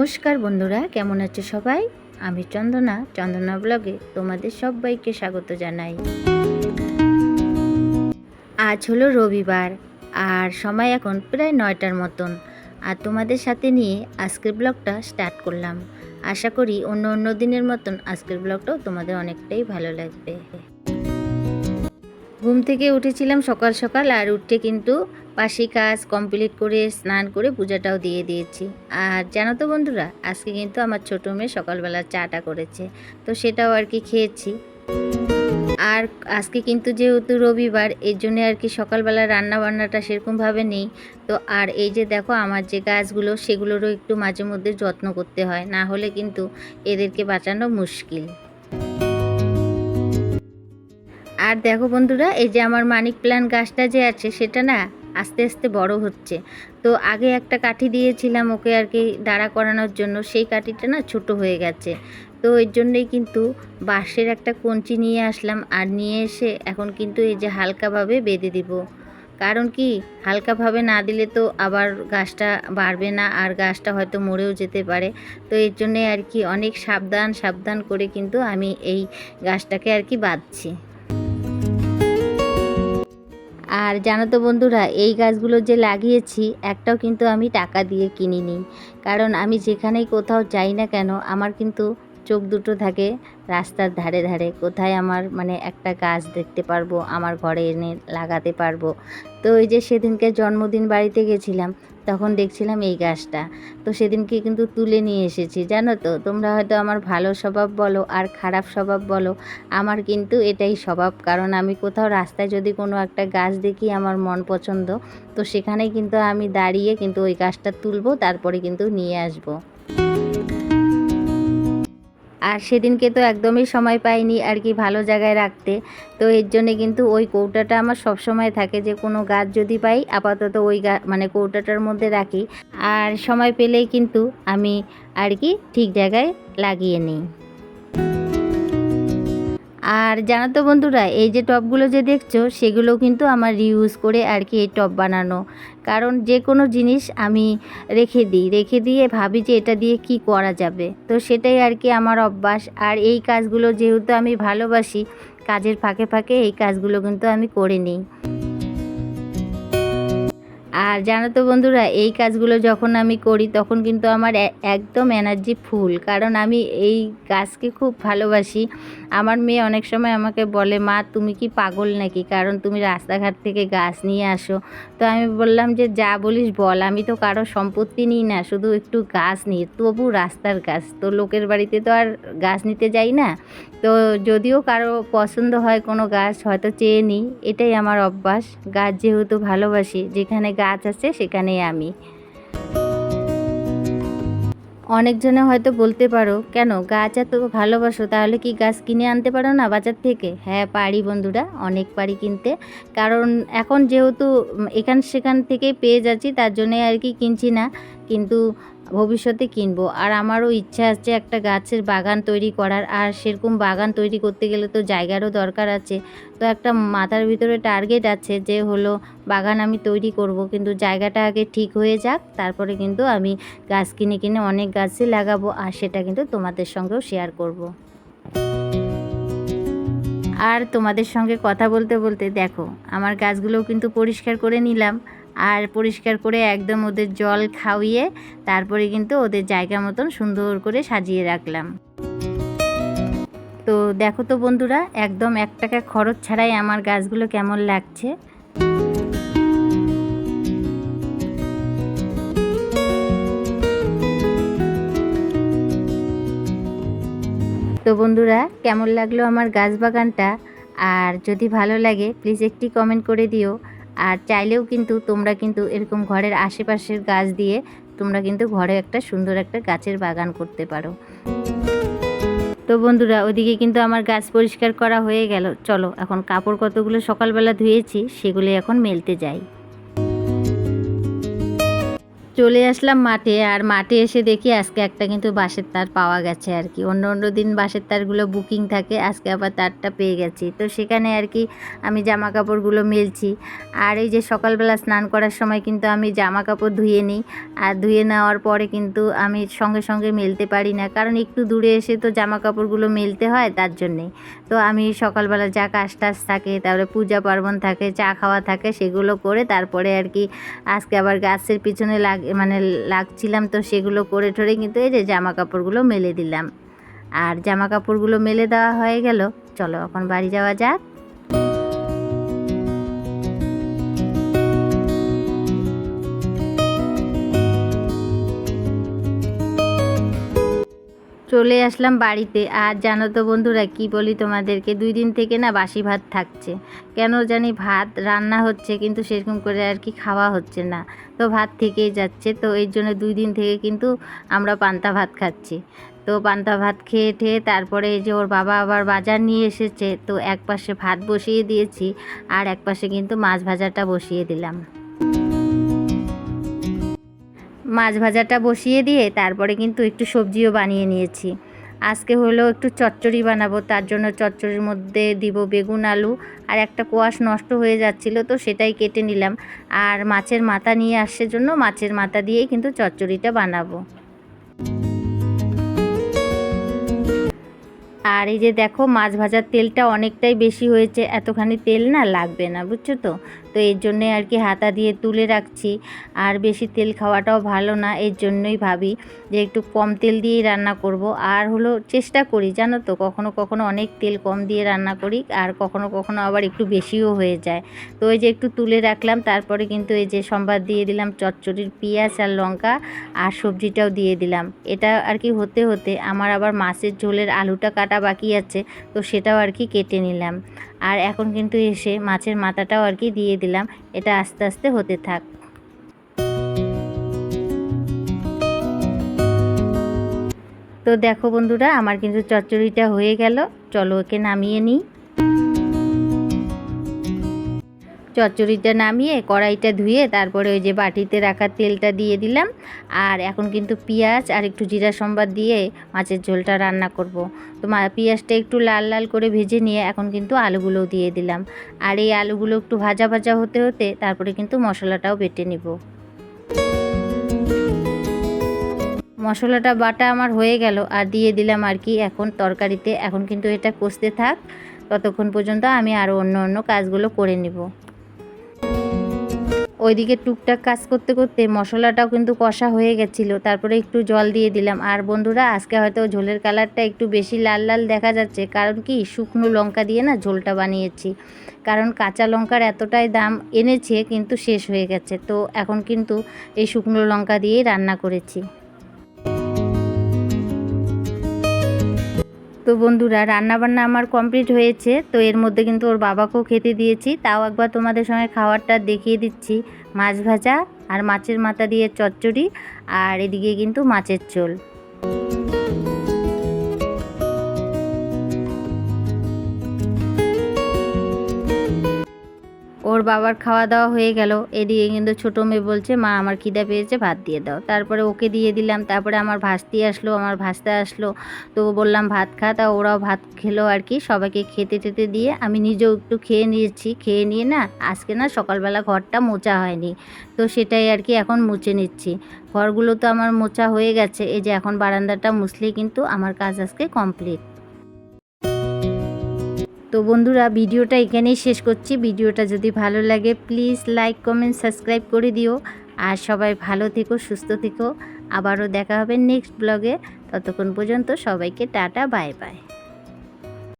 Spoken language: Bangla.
নমস্কার বন্ধুরা, কেমন আছো সবাই? আমি চন্দনা চন্দনা ব্লগে তোমাদের সবাইকে স্বাগত জানাই। আজ হলো রবিবার, আর সময় এখন প্রায় নয়টার মতন, আর তোমাদের সাথে নিয়ে আজকের ব্লগটা স্টার্ট করলাম। আশা করি অন্য অন্য দিনের মতন আজকের ব্লগটাও তোমাদের অনেকটাই ভালো লাগবে। ঘুম থেকে উঠেছিলাম সকাল সকাল আর উঠে কিন্তু পাশি কাজ কমপ্লিট করে স্নান করে পূজাটাও দিয়ে দিয়েছি। আর জানো তো বন্ধুরা, আজকে কিন্তু আমার ছোটো মেয়ে সকালবেলা চাটা করেছে, তো সেটাও আর কি খেয়েছি। আর আজকে কিন্তু যেহেতু রবিবার, এর জন্য আর কি সকালবেলা রান্না বান্নাটা সেরকমভাবে নেই। তো আর এই যে দেখো, আমার যে গাছগুলো সেগুলোরও একটু মাঝে মধ্যে যত্ন করতে হয়, না হলে কিন্তু এদেরকে বাঁচানো মুশকিল। আর দেখো বন্ধুরা, এই যে আমার মানিক প্ল্যান্ট গাছটা যে আছে, সেটা না আস্তে আস্তে বড় হচ্ছে। তো আগে একটা কাঠি দিয়েছিলাম ওকে আর কি দাঁড়া করানোর জন্য, সেই কাঠিটা না ছোট হয়ে গেছে। তো এর জন্যই কিন্তু বাঁশের একটা কঞ্চি নিয়ে আসলাম আর নিয়ে এসে এখন কিন্তু এই যে হালকাভাবে বেঁধে দিব। কারণ কি, হালকাভাবে না দিলে তো আবার গাছটা বাড়বে না আর গাছটা হয়তো মরেও যেতে পারে। তো এর জন্যে আর কি অনেক সাবধান সাবধান করে কিন্তু আমি এই গাছটাকে আর কি বাঁধছি। আর জানো তো বন্ধুরা, এই গাছগুলো যে লাগিয়েছি, একটাও কিন্তু আমি টাকা দিয়ে কিনিনি। কারণ আমি যেখানেই কোথাও যাই না কেন, আমার কিন্তু চোখ দুটো থাকে। রাস্তার ধারে ধারে কোথায় আমার মানে একটা গাছ দেখতে পারব, আমার ঘরে এনে লাগাতে পারব। তো ওই যে সেদিনকে জন্মদিন বাড়িতে গেছিলাম, তখন দেখছিলাম এই গাছটা। তো সেদিনকে কিন্তু তুলে নিয়ে এসেছি, জানো তো? তোমরা হয়তো আমার ভালো স্বভাব বলো, আর খারাপ স্বভাব বলো, আমার কিন্তু এটাই স্বভাব। কারণ আমি কোথাও রাস্তায় যদি কোনো একটা গাছ দেখি আমার মন পছন্দ, তো সেখানেই কিন্তু আমি দাঁড়িয়ে কিন্তু ওই গাছটা তুলবো, তারপরে কিন্তু নিয়ে আসব। আর সেদিনকে তো একদমই সময় পাইনি আর কি ভালো জায়গায় রাখতে। তো এর জন্যে কিন্তু ওই কৌটাটা আমার সব সময় থাকে যে কোনো গাছ যদি পাই, আপাতত ওই গা মানে কৌটাটার মধ্যে রাখি। আর সময় পেলেই কিন্তু আমি আর কি ঠিক জায়গায় লাগিয়ে নিই। আর জানো তো বন্ধুরা, এই যে টপগুলো যে দেখছ সেগুলো কিন্তু আমার রিউজ করে আর কি এই টপ বানানো। কারণ যে কোনো জিনিস আমি রেখে দিই, রেখে দিয়ে ভাবি যে এটা দিয়ে কি করা যাবে। তো সেটাই আর কি আমার অভ্যাস। আর এই কাজগুলো যেহেতু আমি ভালোবাসি, কাজের ফাঁকে ফাঁকে এই কাজগুলো কিন্তু আমি করে নিই। আর জানো তো বন্ধুরা, এই কাজগুলো যখন আমি করি তখন কিন্তু আমার একদম এনার্জি ফুল কারণ আমি এই গাছকে খুব ভালোবাসি। আমার মেয়ে অনেক সময় আমাকে বলে, মা, তুমি কি পাগল নাকি? কারণ তুমি রাস্তাঘাট থেকে গাছ নিয়ে আসো। তো আমি বললাম যে, যা বলিস বল, আমি তো কারও সম্পত্তি নিই না, শুধু একটু গাছ নিই। তবু রাস্তার গাছ তো লোকের বাড়িতে তো আর গাছ নিতে যাই না। তো যদিও কারও পছন্দ হয় কোনো গাছ, হয়তো চেয়ে নিই। এটাই আমার অভ্যাস। গাছ যেহেতু ভালোবাসি, যেখানে গাছ আছে সেখানেই আমি। অনেকজনে হয়তো বলতে পারো, কেন? গাছ এত ভালোবাসো, তাহলে কি গাছ কিনে আনতে পারো না বাজার থেকে? হ্যাঁ পারি বন্ধুরা, অনেক পারি কিনতে। কারণ এখন যেহেতু এখান সেখান থেকেই পেয়ে যাচ্ছি, তার জন্যে আর কি কিনছি না। কিন্তু ভবিষ্যতে কিনবো। আর আমারও ইচ্ছা আছে একটা গাছের বাগান তৈরি করার। আর সেরকম বাগান তৈরি করতে গেলে তো জায়গারও দরকার আছে। তো একটা মাথার ভিতরে টার্গেট আছে যে হলো বাগান আমি তৈরি করব। কিন্তু জায়গাটা আগে ঠিক হয়ে যাক, তারপরে কিন্তু আমি গাছ কিনে কিনে অনেক গাছই লাগাবো। আর সেটা কিন্তু তোমাদের সঙ্গেও শেয়ার করব। আর তোমাদের সঙ্গে কথা বলতে বলতে দেখো, আমার গাছগুলোও কিন্তু পরিষ্কার করে নিলাম। আর পরিষ্কার করে একদম ওদের জল খাওয়িয়ে তারপরে কিন্তু ওদের জায়গা মতন সুন্দর করে সাজিয়ে রাখলাম। তো দেখো তো বন্ধুরা, একদম এক টাকা খরচ ছাড়াই আমার গাছগুলো কেমন লাগছে। তো বন্ধুরা, কেমন লাগল আমার গাছ বাগানটা? আর যদি ভালো লাগে প্লিজ একটি কমেন্ট করে দিও। আর চাইলেও কিন্তু তোমরা কিন্তু এরকম ঘরের আশেপাশের গাছ দিয়ে তোমরা কিন্তু ঘরে একটা সুন্দর একটা গাছের বাগান করতে পারো। তো বন্ধুরা, ওদিকে কিন্তু আমার গাছ পরিষ্কার করা হয়ে গেল। চলো, এখন কাপড় কতগুলো সকালবেলা ধুয়েছি সেগুলি এখন মেলতে যাই। চলে আসলাম মাঠে আর মাঠে এসে দেখি আজকে একটা কিন্তু বাঁশের তার পাওয়া গেছে আর কি। অন্য অন্য দিন বাঁশের তারগুলো বুকিং থাকে, আজকে আবার তারটা পেয়ে গেছি। তো সেখানে আর কি আমি জামা কাপড়গুলো মেলছি। আর এই যে সকালবেলা স্নান করার সময় কিন্তু আমি জামা কাপড় ধুয়ে নিই। আর ধুয়ে নেওয়ার পরে কিন্তু আমি সঙ্গে সঙ্গে মেলতে পারি না। কারণ একটু দূরে এসে তো জামা কাপড়গুলো মেলতে হয় তার জন্যে। তো আমি সকালবেলা যা কাজ টাজ থাকে, তারপরে পূজা পার্বণ থাকে, চা খাওয়া থাকে, সেগুলো করে তারপরে আর কি আজকে আবার গাছের পিছনে লাগ মানে লাগছিলাম তো সেগুলো করে ঠরে কিন্তু এই যে জামা কাপড়গুলো মেলে দিলাম। আর জামা কাপড়গুলো মেলে দেওয়া হয়ে গেল। চলো এখন বাড়ি যাওয়া যাক। চলে আসলাম বাড়িতে। আর জানো তো বন্ধুরা, কি বলি তোমাদেরকে? দুই দিন থেকে না বাসি ভাত থাকছে। কেন জানি ভাত রান্না হচ্ছে, কিন্তু সেরকম করে আর কি খাওয়া হচ্ছে না। তো ভাত থেকেই যাচ্ছে। তো এর জন্য দুই দিন থেকে কিন্তু আমরা পান্তা ভাত খাচ্ছি। তো পান্তা ভাত খেয়ে ঠেয়ে তারপরে এই যে ওর বাবা আবার বাজার নিয়ে এসেছে, তো এক পাশে ভাত বসিয়ে দিয়েছি, আর এক পাশে কিন্তু মাছ ভাজাটা বসিয়ে দিলাম। মাছ ভাজাটা বসিয়ে দিয়ে তারপরে কিন্তু একটু সবজিও বানিয়ে নিয়েছি। আজকে হলো একটু চচ্চড়ি বানাবো, তার জন্য চচ্চড়ির মধ্যে দিব বেগুন, আলু আর একটা কোয়াশ নষ্ট হয়ে যাচ্ছিল তো সেটাই কেটে নিলাম। আর মাছের মাথা নিয়ে আসার জন্য মাছের মাথা দিয়েই কিন্তু চচ্চড়িটা বানাবো। আর এই যে দেখো মাছ ভাজার তেলটা অনেকটাই বেশি হয়েছে, এতখানি তেল না লাগবে না, বুঝছ তো? তো এর জন্যে আর কি হাতা দিয়ে তুলে রাখছি। আর বেশি তেল খাওয়াটাও ভালো না, এর জন্যই ভাবি যে একটু কম তেল দিয়েই রান্না করব। আর হলো চেষ্টা করি, জানো তো, কখনো কখনো অনেক তেল কম দিয়ে রান্না করি, আর কখনো কখনো আবার একটু বেশিও হয়ে যায়। তো এই যে একটু তুলে রাখলাম, তারপরে কিন্তু এই যে সম্বাদ দিয়ে দিলাম, চচ্চড়ির পেঁয়াজ আর লঙ্কা আর সবজিটাও দিয়ে দিলাম। এটা আর কি হতে হতে আমার আবার মাছের ঝোলের আলুটা কাটা বাকি আছে, তো সেটাও আর কি কেটে নিলাম। আর এখন কিন্তু এসে মাছের মাথাটাও আর কি দিয়ে দিলাম। এটা আস্তে আস্তে হতে থাক। তো দেখো বন্ধুরা, আমার কিন্তু চচ্চড়িটা হয়ে গেল। চলো ওকে নামিয়ে নিই। চচ্চড়িটা নামিয়ে কড়াইটা ধুয়ে তারপরে ওই যে বাটিতে রাখা তেলটা দিয়ে দিলাম। আর এখন কিন্তু পেঁয়াজ আর একটু জিরা সম্বাদ দিয়ে মাছের ঝোলটা রান্না করব। তো পেঁয়াজটা একটু লাল লাল করে ভেজে নিয়ে এখন কিন্তু আলুগুলোও দিয়ে দিলাম। আর এই আলুগুলো একটু ভাজা ভাজা হতে হতে তারপরে কিন্তু মশলাটাও বেটে নিব। মশলাটা বাটা আমার হয়ে গেল আর দিয়ে দিলাম আর কি এখন তরকারিতে। এখন কিন্তু এটা কষতে থাক। ততক্ষণ পর্যন্ত আমি আরও অন্য অন্য কাজগুলো করে নিব। ওইদিকে টুকটাক কাজ করতে করতে মশলাটাও কিন্তু কষা হয়ে গেছিল। তারপরে একটু জল দিয়ে দিলাম। আর বন্ধুরা, আজকে হয়তো ঝোলের কালারটা একটু বেশি লাল লাল দেখা যাচ্ছে। কারণ কি? শুকনো লঙ্কা দিয়ে না ঝোলটা বানিয়েছি। কারণ কাঁচা লঙ্কার এতটাই দাম এনেছে, কিন্তু শেষ হয়ে গেছে। তো এখন কিন্তু এই শুকনো লঙ্কা দিয়েই রান্না করেছি। তো বন্ধুরা, রান্নাবান্না আমার কমপ্লিট হয়েছে, তো এর মধ্যে কিন্তু ওর বাবাকেও খেতে দিয়েছি। তাও একবার তোমাদের সঙ্গে খাওয়ারটা দেখিয়ে দিচ্ছি। মাছ ভাজা আর মাছের মাথা দিয়ে চচ্চড়ি আর এদিকে কিন্তু মাছের ঝোল। ওর বাবার খাওয়া দাওয়া হয়ে গেল। এদিকে কিন্তু ছোটো মেয়ে বলছে, মা, আমার খিদা পেয়েছে, ভাত দিয়ে দাও। তারপরে ওকে দিয়ে দিলাম। তারপরে আমার ভাস্তি আসলো, আমার ভাস্তা আসলো। তো বললাম, ভাত খা। তা ওরাও ভাত খেলো আর কি, সবাইকে খেতে টেতে দিয়ে। আমি নিজেও একটু খেয়ে নিয়েছি। খেয়ে নিয়ে না, আজকে না সকালবেলা ঘরটা মোচা হয়নি। তো সেটাই আর কি এখন মুছে নিচ্ছি। ঘরগুলো তো আমার মোচা হয়ে গেছে। এই যে এখন বারান্দাটা মুছলেই কিন্তু আমার কাজ আজকে কমপ্লিট। তো বন্ধুরা, ভিডিওটা এখানেই শেষ করছি। ভিডিওটা যদি ভালো লাগে প্লিজ লাইক কমেন্ট সাবস্ক্রাইব করে দিও। আর সবাই ভালো থেকো, সুস্থ থেকো। আবারও দেখা হবে নেক্সট ব্লগে ততক্ষণ পর্যন্ত সবাইকে টাটা বাই বাই